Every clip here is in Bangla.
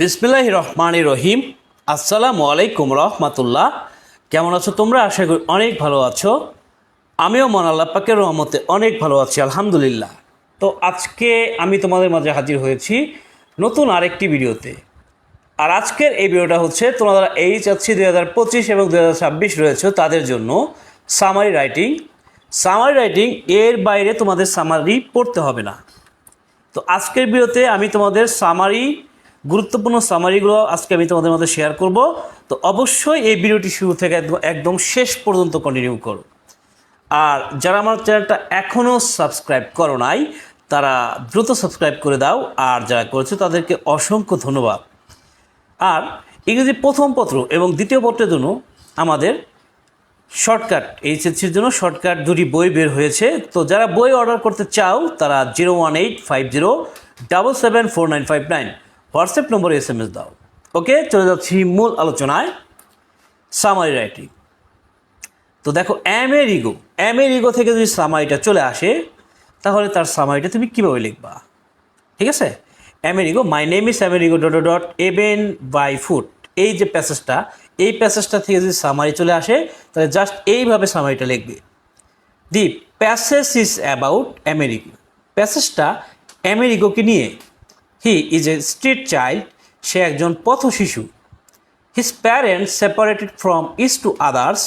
বিসমিল্লাহ রহমান রহিম। আসসালামু আলাইকুম রহমাতুল্লাহ। কেমন আছো তোমরা? আশা করি অনেক ভালো আছো। আমিও মন আল্লাহ পাকের রহমতে অনেক ভালো আছি, আলহামদুলিল্লাহ। তো আজকে আমি তোমাদের মাঝে হাজির হয়েছি নতুন আরেকটি ভিডিওতে। আর আজকের এই ভিডিওটা হচ্ছে, তোমরা যারা এইচ আছি দুই হাজার পঁচিশ এবং দুই হাজার ছাব্বিশ রয়েছে, তাদের জন্য সামারি রাইটিং সামারি রাইটিং এর বাইরে তোমাদের সামারি পড়তে হবে না। তো আজকের ভিডিওতে আমি তোমাদের সামারি গুরুত্বপূর্ণ সামারিগুলো আজকে আমি তোমাদের মধ্যে শেয়ার করব। তো অবশ্যই এই ভিডিওটি শুরু থেকে একদম- শেষ পর্যন্ত কন্টিনিউ করো। আর যারা আমার চ্যানেলটা এখনও সাবস্ক্রাইব করো নাই, তারা দ্রুত সাবস্ক্রাইব করে দাও। আর যারা করেছে, তাদেরকে অসংখ্য ধন্যবাদ। আর ইংরেজি প্রথম পত্র এবং দ্বিতীয় পত্রের জন্য আমাদের শর্টকাট এইচএসসির জন্য শর্টকাট দুটি বই বের হয়েছে। তো যারা বই অর্ডার করতে চাও, তারা zero one eight five zero double seven four nine five nine WhatsApp নম্বরে এস এম এস দাও। ওকে, চলে যাচ্ছি মূল আলোচনায়। Summary writing. তো দেখো অ্যামেরিগো অ্যামেরিগো থেকে যদি সামারিটা চলে আসে, তাহলে তার সামারিটা তুমি কীভাবে লিখবা? ঠিক আছে? Amerigo my name is Amerigo dot dot even by food এই যে প্যাসেজটা, এই প্যাসেজটা থেকে যদি সামারি চলে আসে, তাহলে জাস্ট এইভাবে সামারিটা লিখবে। The passage is about Amerigo প্যাসেজটা আমেরিকোকে নিয়ে he is a street child সে একজন পথ শিশু। His parents separated from is to others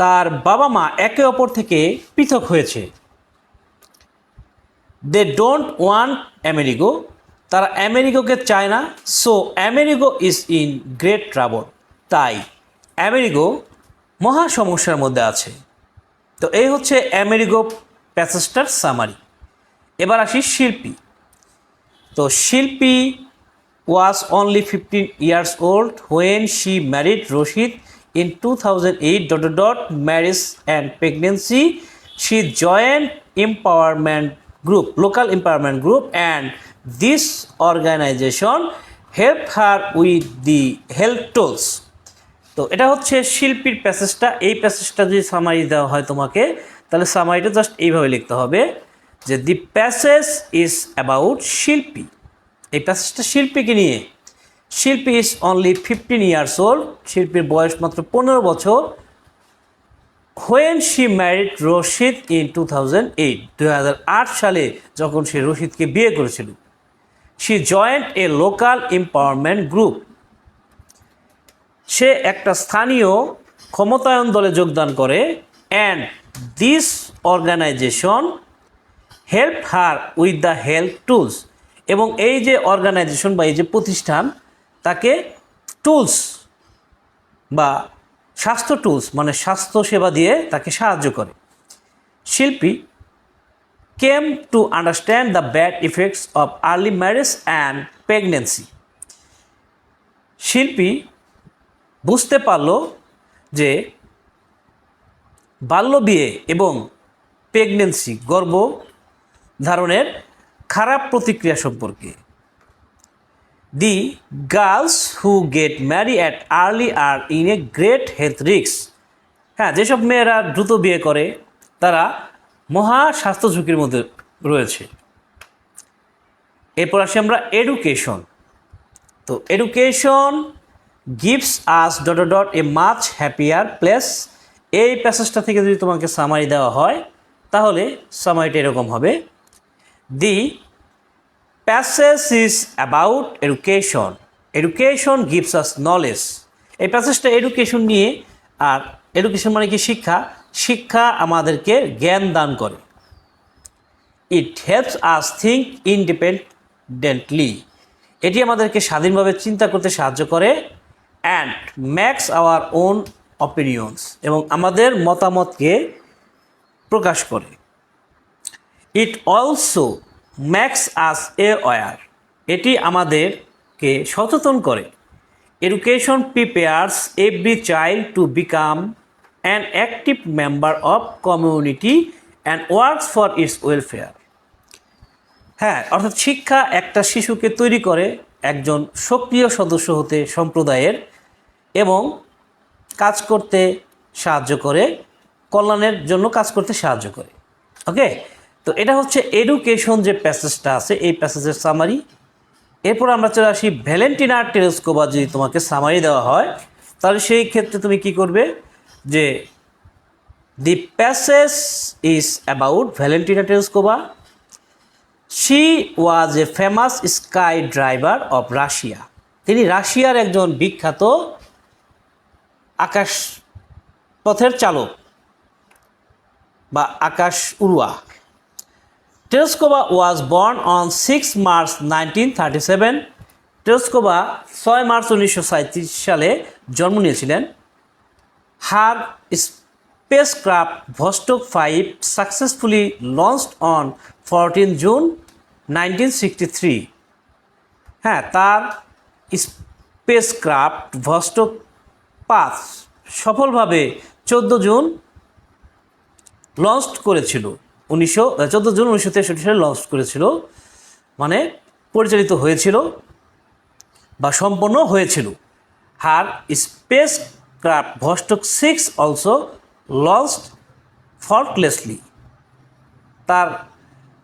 তার বাবা মা একে অপর থেকে পৃথক হয়েছে। দে ডোন্ট ওয়ান্ট আমেরিকো তারা আমেরিকোকে চায় না। So Amerigo is in great trouble তাই আমেরিকো মহা সমস্যার মধ্যে আছে। তো এই হচ্ছে আমেরিকো প্যাসেজটার সামারি এবার আসি শিল্পী। তো Shilpi was only fifteen years old when she married Rashid in two thousand eight dot dot marriage and pregnancy she joined empowerment group local empowerment group and this organisation help her with the help tools তো এটা হচ্ছে শিল্পীর প্যাসেজটা এই প্যাসেজটা যদি সামারি দেওয়া হয় তোমাকে, তাহলে সামারিটা জাস্ট এইভাবে লিখতে হবে। যে দি প্যাসেজ ইজ অ্যাবাউট শিল্পী এই প্যাসেজটা শিল্পীকে নিয়ে। Shilpi is only fifteen years old শিল্পীর বয়স মাত্র পনেরো বছর। When she married Rashid in two thousand eight দু হাজার আট সালে যখন সে রশিদকে বিয়ে করেছিল she joined a local empowerment group সে একটা স্থানীয় ক্ষমতায়ন দলে যোগদান করে and this organisation help her with the help tools এবং এই যে অর্গানাইজেশন বা এই যে প্রতিষ্ঠান, তাকে টুলস বা স্বাস্থ্য টুলস মানে স্বাস্থ্য সেবা দিয়ে তাকে সাহায্য করে। Shilpi came to understand the bad effects of early marriage and pregnancy Shilpi বুঝতে পারল যে বাল্য বিয়ে এবং প্রেগনেন্সি গর্ভ ধারণের খারাপ প্রতিক্রিয়া সম্পর্কে। The girls who get marry at early are in a great health রিক্স হ্যাঁ যেসব মেয়েরা দ্রুত বিয়ে করে, তারা মহা স্বাস্থ্য ঝুঁকির মধ্যে রয়েছে। এরপর আসি আমরা এডুকেশন তো education gives us dot dot a much happier place এই প্যাসেজটা থেকে যদি তোমাকে সামারি দেওয়া হয়, তাহলে সামারিটা এরকম হবে। The passage is about education education gives us knowledge এই প্যাসেজটা এডুকেশন নিয়ে আর এডুকেশন মানে কি শিক্ষা? শিক্ষা আমাদেরকে জ্ঞান দান করে। It helps us think independently এটি আমাদেরকে স্বাধীনভাবে চিন্তা করতে সাহায্য করে and makes our own opinions এবং আমাদের মতামতকে প্রকাশ করে। It also makes us aware এটি আমাদেরকে সচেতন করে। Education prepares every child to become an active member of community and works for its welfare হ্যাঁ অর্থাৎ শিক্ষা একটা শিশুকে তৈরি করে একজন সক্রিয় সদস্য হতে সম্প্রদায়ের এবং কাজ করতে সাহায্য করে, কল্যাণের জন্য কাজ করতে সাহায্য করে। ওকে তো এটা হচ্ছে এডুকেশন যে প্যাসেজটা আছে, এই প্যাসেজের সামারি এরপর আমরা চলে আসি ভ্যালেন্টিনার টেলিস্কোপা যদি তোমাকে সামারি দেওয়া হয়, তাহলে সেই ক্ষেত্রে তুমি কি করবে? যে the passage is about Valentina Tereshkova she was a famous sky driver of Russia তিনি রাশিয়ার একজন বিখ্যাত আকাশ পথের চালক বা আকাশ উড়ুয়া। Tereshkova was born on six March nineteen thirty seven Tereshkova ছয় মার্চ উনিশশো সালে জন্ম নিয়েছিলেন। Her space craft Vostok five successfully launched on fourteen June nineteen sixty three হ্যাঁ তার স্পেস ক্রাফট ভস্টক পাঁচ সফলভাবে চোদ্দ জুন লঞ্চ করেছিল। উনিশশো চোদ্দ জুন উনিশশো তেষট্টি সালে লঞ্চ করেছিল মানে পরিচালিত হয়েছিল বা সম্পন্ন হয়েছিল। Her space craft Vostok six also launch faultlessly তার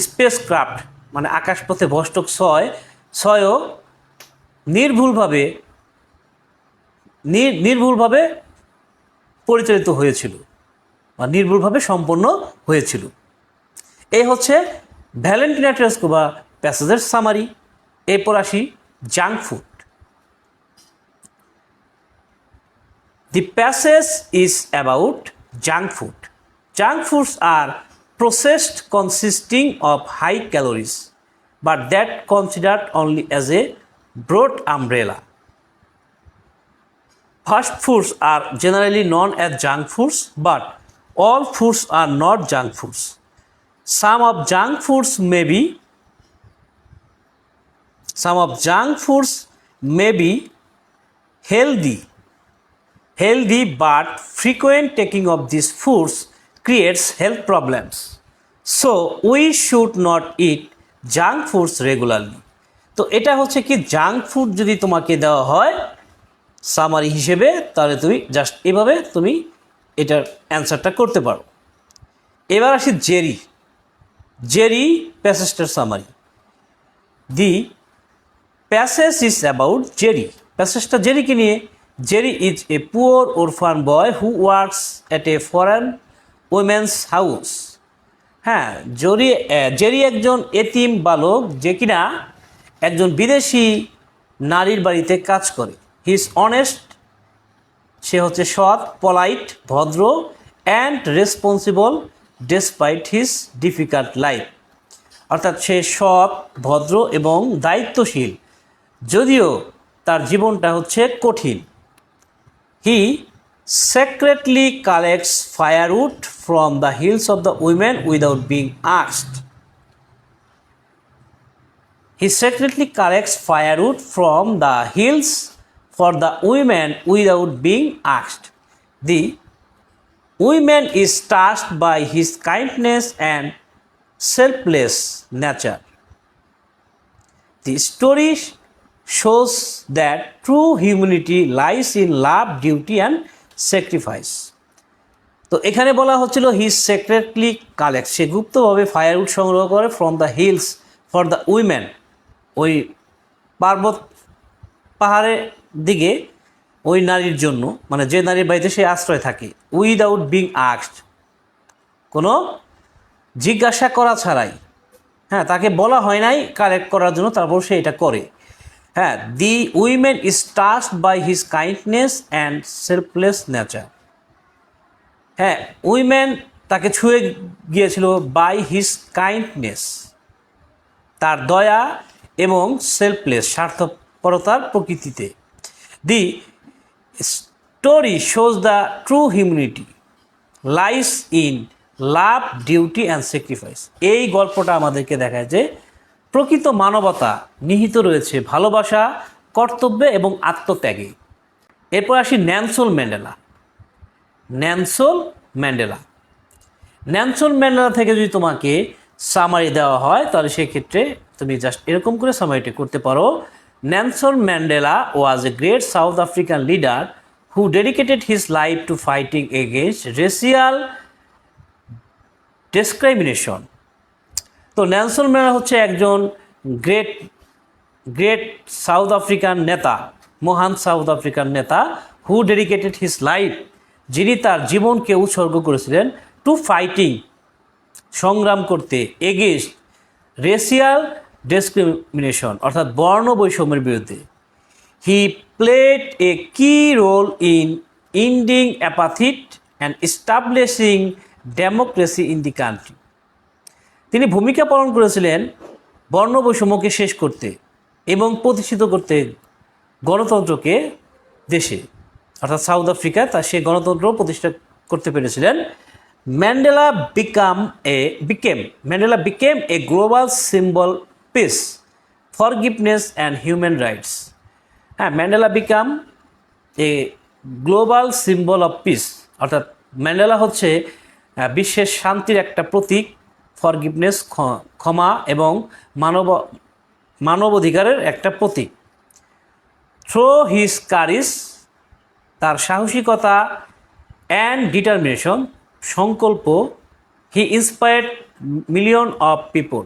স্পেস ক্রাফট মানে আকাশপথে ভস্টক ছয়, ছয়ও নির্ভুলভাবে, নির- নির্ভুলভাবে পরিচালিত হয়েছিল বা নির্ভুলভাবে সম্পন্ন হয়েছিল। এই হচ্ছে ভ্যালেন্টিনা টেরেস্কোভা প্যাসেজের সামারি। এরপর আসি junk food. The passage is about junk food junk foods are processed consisting of high calories but that considered only as a broad umbrella fast foods are generally known as junk foods but all foods are not junk foods Some of junk foods may be some of junk foods may be healthy healthy but frequent taking of these foods creates health problems so we should not eat junk foods regularly তো এটা হচ্ছে কি জাঙ্ক ফুড যদি তোমাকে দেওয়া হয় সামারি হিসেবে তাহলে তুমি জাস্ট এভাবে তুমি এটার অ্যান্সারটা করতে পারো এবার আসি Jerry Jerry প্যাসেজটার summary the passage is about Jerry প্যাসেজটা জেরিকে নিয়ে Jerry is a poor orphan boy who works at a foreign women's house হ্যাঁ জরি জেরি একজন এতিম বালক যে কিনা একজন বিদেশি নারীর বাড়িতে কাজ করে। হি ইজ অনেস্ট সে হচ্ছে সৎ পলাইট ভদ্র and responsible despite his difficult life অর্থাৎ সে সৎ, ভদ্র এবং দায়িত্বশীল। যদিও তার জীবনটা হচ্ছে কঠিন। He secretly collects firewood from the hills of the women without being asked He secretly collects firewood from the hills for the women without being asked. The women is touched by his kindness and selfless nature the story shows that true humanity lies in love duty and sacrifice তো এখানে বলা হচ্ছিল হিজ সেক্রেটলি কালেক্ট সে গুপ্তভাবে ফায়ারউড সংগ্রহ করে from the hills for the women ওই পার্বত পাহাড়ের দিকে ওই নারীর জন্য মানে যে নারীর বাড়িতে সে আশ্রয় থাকে উইদাউট বিং আক্সড কোনো জিজ্ঞাসা করা ছাড়াই হ্যাঁ তাকে বলা হয় নাই কালেক্ট করার জন্য, তারপর সে এটা করে। হ্যাঁ the women is touched by his kindness and selfless nature হ্যাঁ উইমেন তাকে ছুঁয়ে গিয়েছিল বাই হিজ কাইন্ডনেস তার দয়া এবং সেলফলেস স্বার্থপরতার প্রকৃতিতে। The story shows the true humanity lies in love duty and sacrifice এই গল্পটা আমাদেরকে দেখায় যে প্রকৃত মানবতা নিহিত রয়েছে ভালোবাসা, কর্তব্যে এবং আত্মত্যাগে। এরপর আসি Nelson Mandela. Nelson Mandela. Nelson Mandela থেকে যদি তোমাকে সামারি দেওয়া হয়, তাহলে সেক্ষেত্রে তুমি জাস্ট এরকম করে সামারিটি করতে পারো। Nelson Mandela was a great South African leader who dedicated his life to fighting against racial discrimination তো ন্যানসন ম্যান্ডেলা হচ্ছে একজন গ্রেট গ্রেট সাউথ আফ্রিকান নেতা, মহান সাউথ আফ্রিকান নেতা হু ডেডিকেটেড হিজ লাইফ যিনি তার জীবনকে উৎসর্গ করেছিলেন টু ফাইটিং সংগ্রাম করতে এগেস্ট রেশিয়াল ডিসক্রিমিনেশন অর্থাৎ বর্ণ বৈষম্যের বিরুদ্ধে। He played a key role in ending apartheid and establishing democracy in the country তিনি ভূমিকা পালন করেছিলেন বর্ণ বৈষম্যকে শেষ করতে এবং প্রতিষ্ঠিত করতে গণতন্ত্রকে দেশে। অর্থাৎ সাউথ আফ্রিকা তা সে গণতন্ত্র প্রতিষ্ঠা করতে পেরেছিলেন। Mandela became a became Mandela became a global symbol peace forgiveness and human rights হ্যাঁ Mandela became a global symbol of peace অর্থাৎ ম্যান্ডেলা হচ্ছে বিশ্বের শান্তির একটা প্রতীক ফরগিভনেস ক্ষমা এবং মানব মানবাধিকারের একটা প্রতীক। থ্রো হিজ কারিস তার সাহসিকতা অ্যান্ড ডিটারমিনেশন সংকল্প he inspired million of people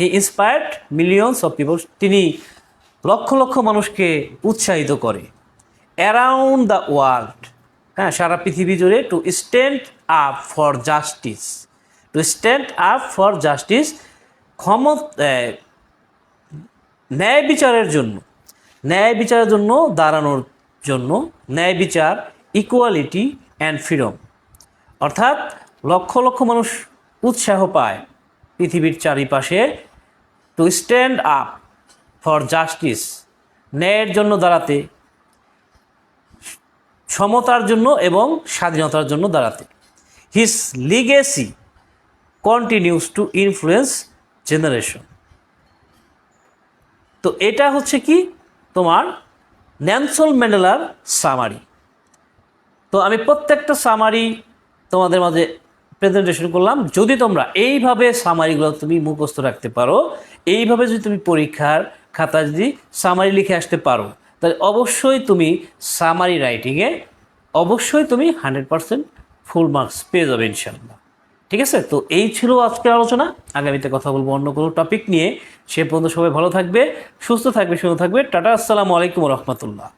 he inspired millions of people তিনি লক্ষ লক্ষ মানুষকে উৎসাহিত করে। অ্যারাউন্ড দ্য ওয়ার্ল্ড হ্যাঁ সারা পৃথিবী জুড়ে to stand up for justice to stand up for justice ক্ষম ন্যায় বিচারের জন্য, ন্যায় বিচারের জন্য দাঁড়ানোর জন্য ন্যায় বিচার ইকুয়ালিটি অ্যান্ড ফ্রিডম অর্থাৎ লক্ষ লক্ষ মানুষ উৎসাহ পায়। পৃথিবীর চারিপাশে to stand up for justice ন্যায়ের জন্য দাঁড়াতে, সমতার জন্য এবং স্বাধীনতার জন্য দাঁড়াতে। His legacy continues to influence generation তো এটা হচ্ছে কি? তোমার ন্যানসল ম্যান্ডেলার সামারি তো আমি প্রত্যেকটা সামারি তোমাদের মাঝে প্রেজেন্টেশন করলাম। যদি তোমরা এইভাবে সামারিগুলো তুমি মুখস্থ রাখতে পারো, এইভাবে যদি তুমি পরীক্ষার খাতায় যদি সামারি লিখে আসতে পারো, তাহলে অবশ্যই তুমি সামারি রাইটিংয়ে অবশ্যই তুমি হান্ড্রেড পারসেন্ট ফুল মার্কস পেয়ে যাবে ইনশাল্লাহ ঠিক আছে? তো এই ছিল আজকের আলোচনা। আগামীতে কথা বলব অন্য কোনো টপিক নিয়ে। সে পর্যন্ত সবাই ভালো থাকবে, সুস্থ থাকবে, সুন্দর থাকবে। টাটা, আসসালামু আলাইকুম রহমতুল্লাহ।